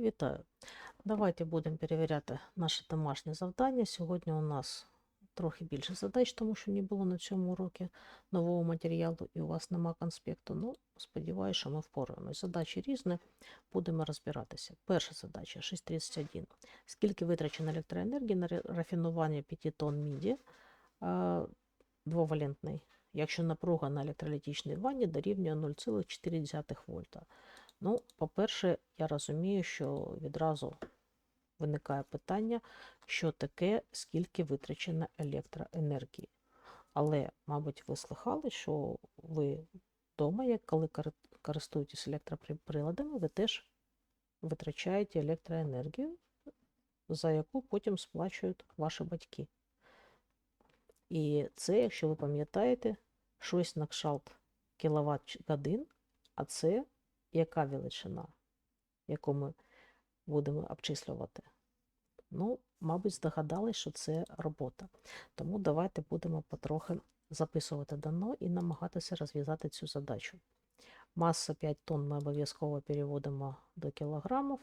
Вітаю! Давайте будемо перевіряти наше домашнє завдання. Сьогодні у нас трохи більше задач, тому що не було на цьому уроці нового матеріалу і у вас нема конспекту. Ну, сподіваюся, що ми впораємось. Задачі різні, будемо розбиратися. Перша задача 6.31. Скільки витрачено електроенергії на рафінування 5 тонн міді двовалентний, якщо напруга на електролітичній ванні дорівнює 0,4 вольта. Ну, по-перше, я розумію, що відразу виникає питання, що таке, скільки витрачено електроенергії. Але, мабуть, ви слухали, що ви вдома, як коли користуєтесь електроприладами, ви теж витрачаєте електроенергію, за яку потім сплачують ваші батьки. І це, якщо ви пам'ятаєте, щось на кшалт кіловат годин, а це яка величина, яку ми будемо обчислювати? Ну, мабуть, здогадались, що це робота. Тому давайте будемо потрохи записувати дано і намагатися розв'язати цю задачу. Маса 5 тонн ми обов'язково переводимо до кілограмів.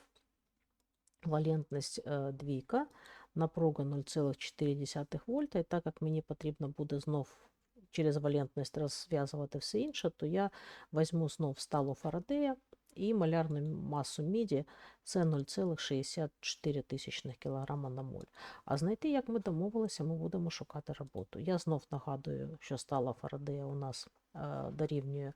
Валентність е, двійка, напруга 0,4 вольта. І так як мені потрібно буде знов через валентність розв'язувати все інше, то я візьму знов сталу Фарадея і малярну масу міді це 0,64 тисячних кілограма на моль. А знайти, як ми домовилися, ми будемо шукати роботу. Я знов нагадую, що стала Фарадея у нас е, дорівнює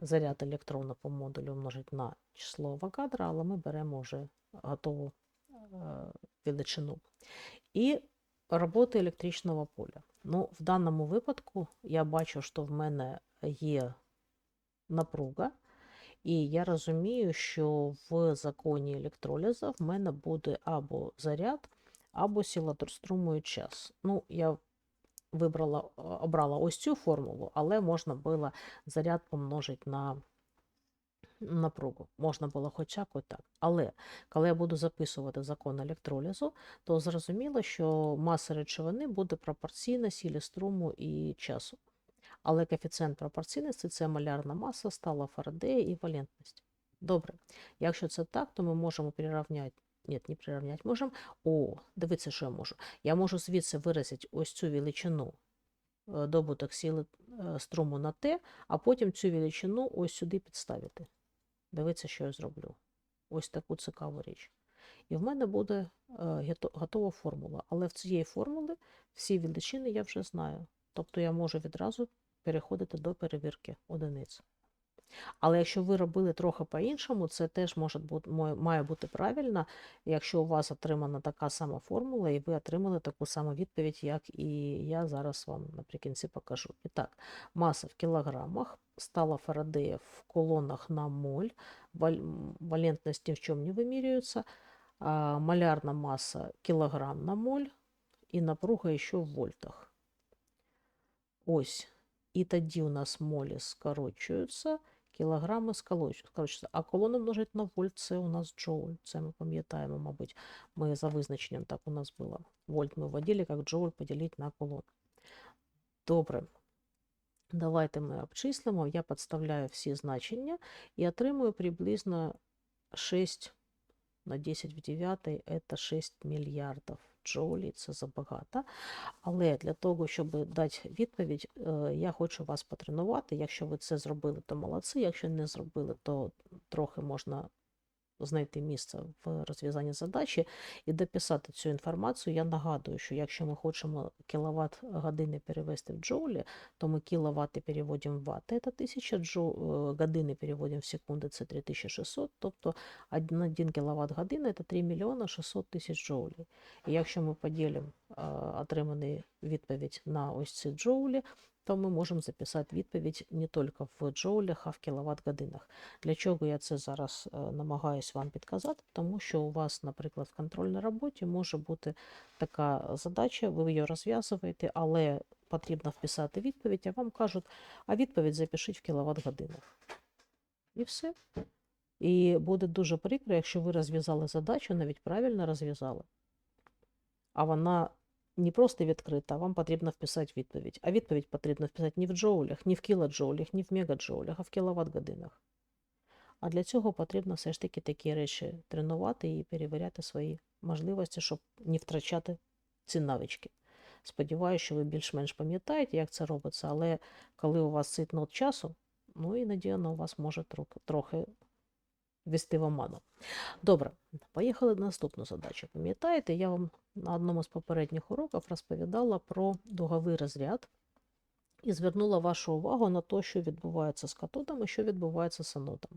заряд електрона по модулю множить на число Авогадро, але ми беремо вже готову е, величину. І роботи електричного поля. Ну, в даному випадку я бачу, що в мене є напруга, і я розумію, що в законі електроліза в мене буде або заряд, або сила струму час. Ну, я вибрала, обрала ось цю формулу, але можна було заряд помножити на напругу. Можна було хоча б так. Але коли я буду записувати закон електролізу, то зрозуміло, що маса речовини буде пропорційна силі струму і часу. Але коефіцієнт пропорційності це малярна маса, стала Фарадея і валентність. Добре. Якщо це так, то ми можемо прирівняти. Ні, не прирівняти. Можемо. О, дивіться, що я можу. Я можу звідси виразити ось цю величину е, добуток сили е, струму на Т, а потім цю величину ось сюди підставити. Дивіться, що я зроблю. Ось таку цікаву річ. І в мене буде е, готова формула. Але в цієї формули всі величини я вже знаю. Тобто я можу відразу переходити до перевірки одиниць. Але якщо ви робили трохи по-іншому, це теж може бути, має бути правильно, якщо у вас отримана така сама формула, і ви отримали таку саму відповідь, як і я зараз вам наприкінці покажу. І так, маса в кілограмах, стала Фарадея в колонах на моль, валь- м, валентность ни в чем не вымеряются, а малярна масса кілограм на моль, і напруга ще в вольтах. Ось. І тоді у нас молі скорочуються, кілограми сколоч- скорочуються. А колону множить на вольт, це у нас джоуль. Це ми пам'ятаємо, мабуть, ми за визначенням так у нас було. Вольт ми вводили, як джоуль поділити на колон. Добре. Давайте ми обчислимо. Я підставляю всі значення і отримую приблизно 6 на 10 в 9 це 6 мільярдів джоулів. Це забагато. Але для того, щоб дати відповідь, е, я хочу вас потренувати. Якщо ви це зробили, то молодці. Якщо не зробили, то трохи можна знайти місце в розв'язанні задачі і дописати цю інформацію. Я нагадую, що якщо ми хочемо кіловат години перевести в джоулі, то ми кіловати переводимо в ватти, це 1000 джоу, е, години переводимо в секунди, це 3600, тобто 1 кіловат година це 3 мільйона 600 тисяч джоулів. І якщо ми поділимо е, отриманий відповідь на ось ці джоулі, то ми можемо записати відповідь не тільки в джоулях, а в кіловат-годинах. Для чого я це зараз е, намагаюсь вам підказати? Тому що у вас, наприклад, в контрольній роботі може бути така задача, ви її розв'язуєте, але потрібно вписати відповідь, а вам кажуть, а відповідь запишіть в кіловат-годинах. І все. І буде дуже прикро, якщо ви розв'язали задачу, навіть правильно розв'язали, а вона не просто відкрита, вам потрібно вписати відповідь. А відповідь потрібно вписати не в джоулях, не в кілоджоулях, не в мегаджоулях, а в кіловат-годинах. А для цього потрібно все ж таки такі речі тренувати і перевіряти свої можливості, щоб не втрачати ці навички. Сподіваюся, що ви більш-менш пам'ятаєте, як це робиться, але коли у вас цитнот часу, ну іноді воно у вас може трохи, ввести в оману. Добре, поїхали на наступну задачу. Пам'ятаєте, я вам на одному з попередніх уроків розповідала про дуговий розряд і звернула вашу увагу на те, що відбувається з катодом і що відбувається з анодом.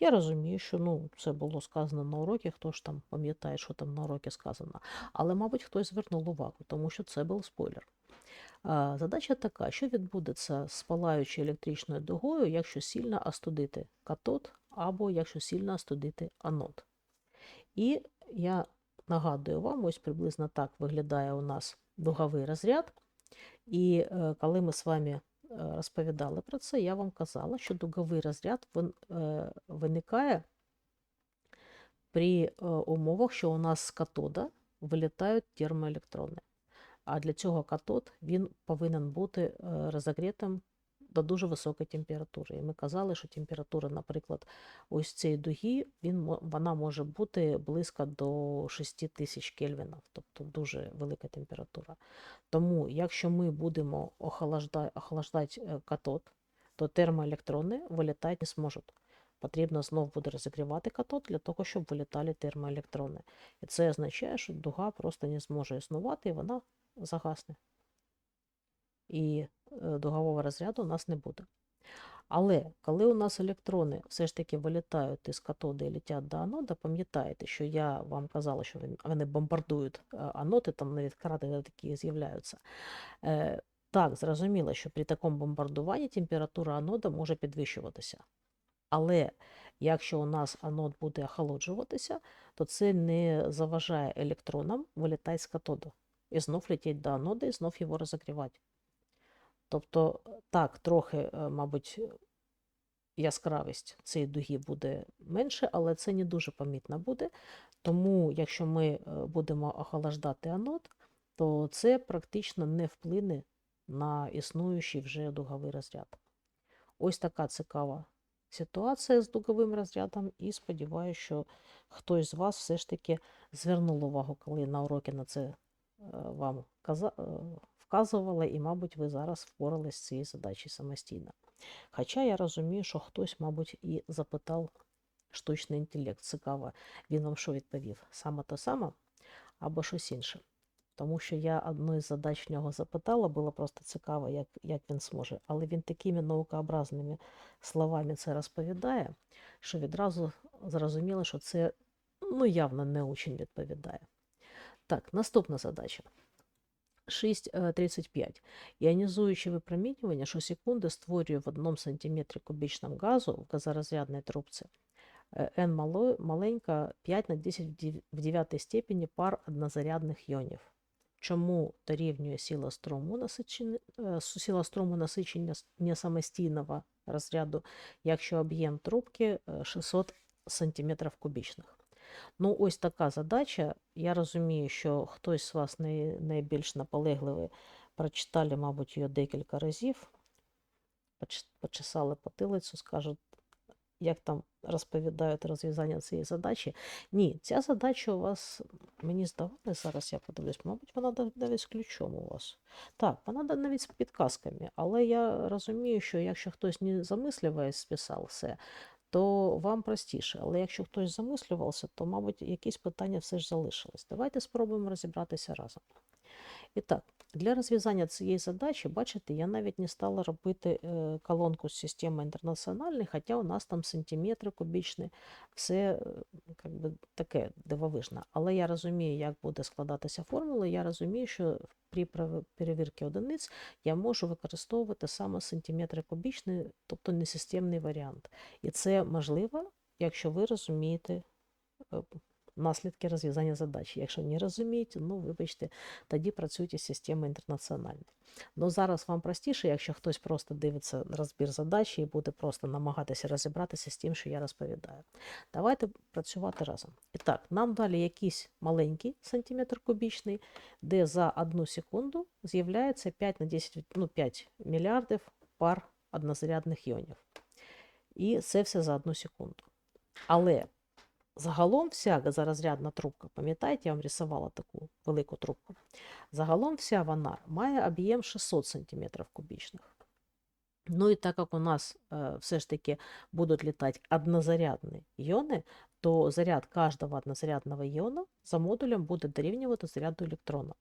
Я розумію, що ну, це було сказано на уроці, хто ж там пам'ятає, що там на уроці сказано. Але, мабуть, хтось звернув увагу, тому що це був спойлер. Задача така, що відбудеться з палаючою електричною дугою, якщо сильно остудити катод або якщо сильно остудити анод. І я нагадую вам, ось приблизно так виглядає у нас дуговий розряд. І е, коли ми з вами е, розповідали про це, я вам казала, що дуговий розряд е, виникає при умовах, що у нас з катода вилітають термоелектрони. А для цього катод він повинен бути е, розігрітим до дуже високої температури. І ми казали, що температура, наприклад, ось цієї дуги, він, вона може бути близько до 6 тисяч кельвінів, тобто дуже велика температура. Тому, якщо ми будемо охолаждати, охолаждати е, катод, то термоелектрони вилітати не зможуть. Потрібно знов буде розігрівати катод для того, щоб вилітали термоелектрони. І це означає, що дуга просто не зможе існувати і вона загасне. І е, дугового розряду у нас не буде. Але коли у нас електрони все ж таки вилітають із катоди і летять до анода, пам'ятаєте, що я вам казала, що вони бомбардують е, аноди, там навіть кратери такі з'являються. Е, Так, зрозуміло, що при такому бомбардуванні температура анода може підвищуватися. Але якщо у нас анод буде охолоджуватися, то це не заважає електронам вилітати з катоду і знов летіти до анода і знов його розігрівати. Тобто, так, трохи, е, мабуть, яскравість цієї дуги буде менше, але це не дуже помітно буде. Тому, якщо ми е, будемо охолаждати анод, то це практично не вплине на існуючий вже дуговий розряд. Ось така цікава ситуація з дуговим розрядом, і сподіваюся, що хтось з вас все ж таки звернув увагу, коли на уроки на це вам каза- е, вказувала, і, мабуть, ви зараз впорались з цією задачею самостійно. Хоча я розумію, що хтось, мабуть, і запитав штучний інтелект. Цікаво, він вам що відповів? Саме те саме або щось інше. Тому що я одну із задач в нього запитала, було просто цікаво, як, як він зможе. Але він такими наукообразними словами це розповідає, що відразу зрозуміло, що це ну, явно не очень відповідає. Так, наступна задача. 6.35. Іонізуюче випромінювання щосекунди створює в 1 см кубічному газу в газорозрядній трубці е, N мало- маленька 5 на 10 в дев- в 9 степені пар однозарядних йонів. Чому дорівнює сила струму насичення, е, с- сила струму насичення с- несамостійного розряду, якщо об'єм трубки е, 600 см кубічних? Ну, ось така задача. Я розумію, що хтось з вас найбільш наполегливий прочитали, мабуть, її декілька разів, почесали потилицю, скажуть, як там розповідають розв'язання цієї задачі. Ні, ця задача у вас, мені здавалося, зараз я подивлюсь, мабуть, вона навіть з ключом у вас. Так, вона навіть з підказками, але я розумію, що якщо хтось не замислюває, списав все, то вам простіше. Але якщо хтось замислювався, то, мабуть, якісь питання все ж залишились. Давайте спробуємо розібратися разом. І так, для розв'язання цієї задачі, бачите, я навіть не стала робити е, колонку з системи інтернаціональної, хоча у нас там сантиметри кубічні, все е, как би, таке дивовижне. Але я розумію, як буде складатися формула, я розумію, що при перевірці одиниць я можу використовувати саме сантиметри кубічні, тобто несистемний варіант. І це можливо, якщо ви розумієте е, наслідки розв'язання задачі. Якщо не розумієте, ну вибачте, тоді працюйте з системою інтернаціональної. Ну зараз вам простіше, якщо хтось просто дивиться розбір задачі і буде просто намагатися розібратися з тим, що я розповідаю. Давайте працювати разом. І так, нам далі якийсь маленький сантиметр кубічний, де за одну секунду з'являється 5 на 10, ну, 5 мільярдів пар однозарядних іонів. І це все за одну секунду. Але загалом вся газорозрядна трубка, пам'ятаєте, я вам рисувала таку велику трубку. Загалом вся вона має об'єм 600 см кубічних. Ну і так як у нас е, все ж таки будуть літати однозарядні іони, то заряд кожного однозарядного іона за модулем буде дорівнювати заряду електрона.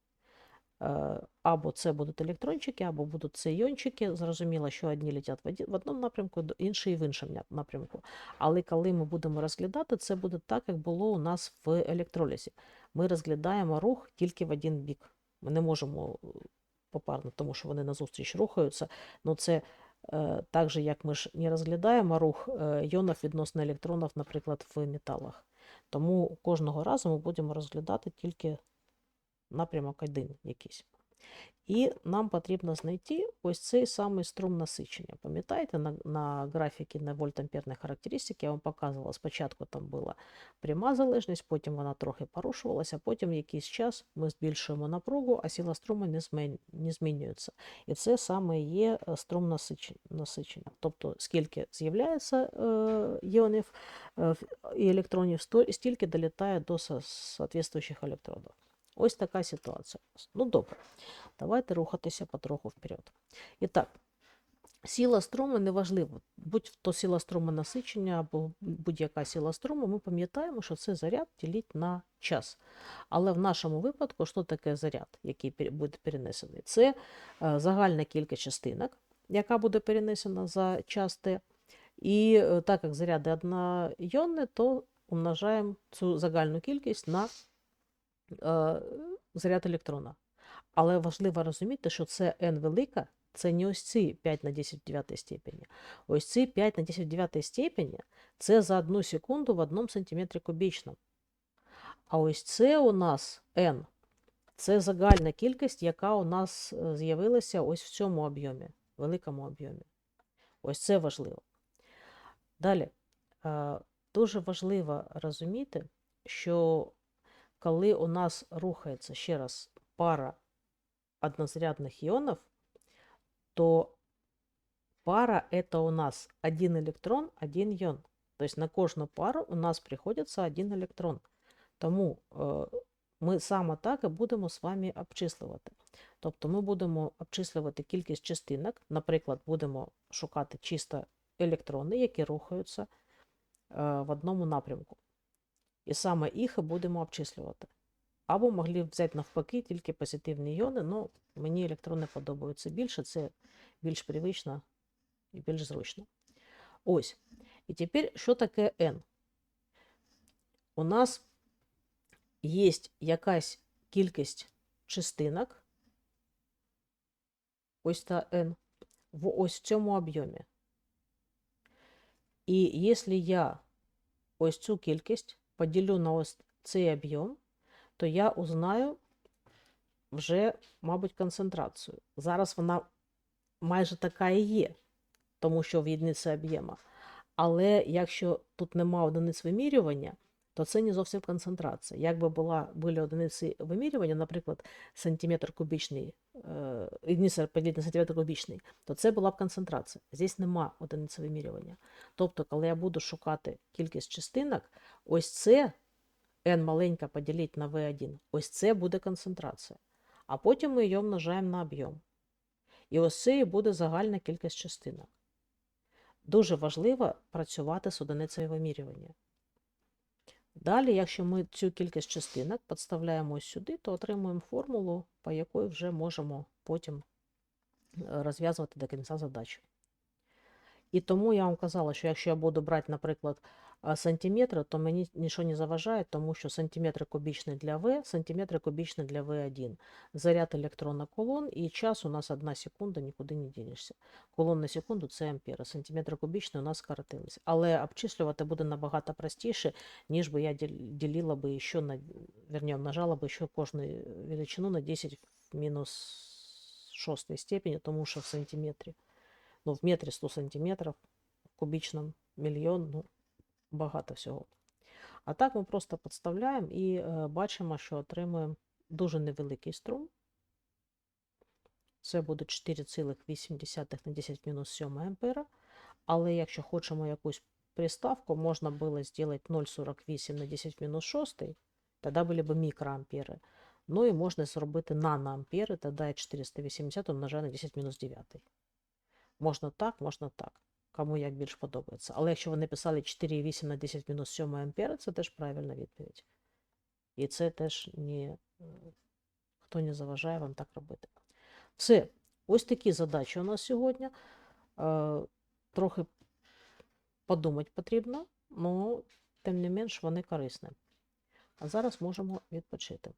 Е, Або це будуть електрончики, або будуть це іончики. Зрозуміло, що одні летять в одному напрямку, інші в іншому напрямку. Але коли ми будемо розглядати, це буде так, як було у нас в електролізі. Ми розглядаємо рух тільки в один бік. Ми не можемо е, попарно, тому що вони назустріч рухаються. Ну це е, так же, як ми ж не розглядаємо рух е, іонів відносно електронів, наприклад, в металах. Тому кожного разу ми будемо розглядати тільки напрямок один якийсь. І нам потрібно знайти ось цей самий струм насичення. Пам'ятаєте, на, на графіки на вольтамперні характеристики я вам показувала, спочатку там була пряма залежність, потім вона трохи порушувалася, потім якийсь час ми збільшуємо напругу, а сила струму не, змен, не змінюється. І це саме є е, струм насичення. Тобто, скільки з'являється е, іонів е, і електронів, стільки долітає до со- соответствуючих електродів. Ось така ситуація. Ну добре, давайте рухатися потроху вперед. І так, сила струму неважливо, будь то сила струму насичення або будь-яка сила струму, ми пам'ятаємо, що це заряд ділить на час. Але в нашому випадку, що таке заряд, який буде перенесений? Це е, загальна кількість частинок, яка буде перенесена за час Т. І е, так як заряди одноіонні, то умножаємо цю загальну кількість на заряд електрона. Але важливо розуміти, що це n велика, це не ось ці 5 на 10 в 9 степені. Ось ці 5 на 10 в 9 степені це за одну секунду в одному сантиметрі кубічному. А ось це у нас n. Це загальна кількість, яка у нас е, з'явилася ось в цьому об'ємі, великому об'ємі. Ось це важливо. Далі, е, дуже важливо розуміти, що коли у нас рухається ще раз пара однозарядных ионов, то пара это у нас один электрон, один іон. Тобто на кожну пару у нас приходиться один електрон. Тому е, ми саме так і будемо з вами обчислювати. Тобто ми будемо обчислювати кількість частинок, наприклад, будемо шукати чисто електрони, які рухаються е, в одному напрямку. І саме їх будемо обчислювати. Або могли взяти навпаки тільки позитивні іони, але мені електрони подобаються більше, це більш привично і більш зручно. Ось. І тепер, що таке N? У нас є якась кількість частинок, ось та N, в ось цьому об'ємі. І якщо я ось цю кількість поділю на ось цей об'єм, то я узнаю вже, мабуть, концентрацію. Зараз вона майже така і є, тому що в єдиниці об'єма. Але якщо тут нема одиниць вимірювання, то це не зовсім концентрація. Якби була, були одиниці вимірювання, наприклад, сантиметр кубічний, е, поділити на сантиметр кубічний, то це була б концентрація. Здесь нема одиниці вимірювання. Тобто, коли я буду шукати кількість частинок, ось це n маленька поділити на v1, ось це буде концентрація. А потім ми її множаємо на об'єм. І ось це і буде загальна кількість частинок. Дуже важливо працювати з одиницею вимірювання. Далі, якщо ми цю кількість частинок підставляємо сюди, то отримуємо формулу, по якій вже можемо потім е, розв'язувати до кінця задачу. І тому я вам казала, що якщо я буду брати, наприклад, а, сантиметри, то мені нічого не заважає, тому що сантиметри кубічні для В, сантиметри кубічні для В1. Заряд електрона колон і час у нас 1 секунда, нікуди не дінешся. Колон на секунду це ампери, сантиметри кубічні у нас скоротились. Але обчислювати буде набагато простіше, ніж би я діл- ділила би ще на, верні, множала би ще кожну величину на 10 в мінус 6 степені, тому що в сантиметрі. Ну, в метрі 100 сантиметрів, в кубічному мільйон, ну, багато всього. А так ми просто підставляємо і е, бачимо, що отримуємо дуже невеликий струм. Це буде 4,8 на 10 мінус 7 ампера. Але якщо хочемо якусь приставку можно было сделать 0,48 на 10 мінус 6, тоді були б мікроампери. Ну і можна зробити наноампери, тоді 480 умножаю на 10 мінус 9. Можна так, можна так. Кому як більш подобається. Але якщо ви написали 4,8 на 10 в мінус 7 ампери, це теж правильна відповідь. І це теж не, м, хто не заважає вам так робити. Все. Ось такі задачі у нас сьогодні. Е, Трохи подумати потрібно, але тим не менш вони корисні. А зараз можемо відпочити.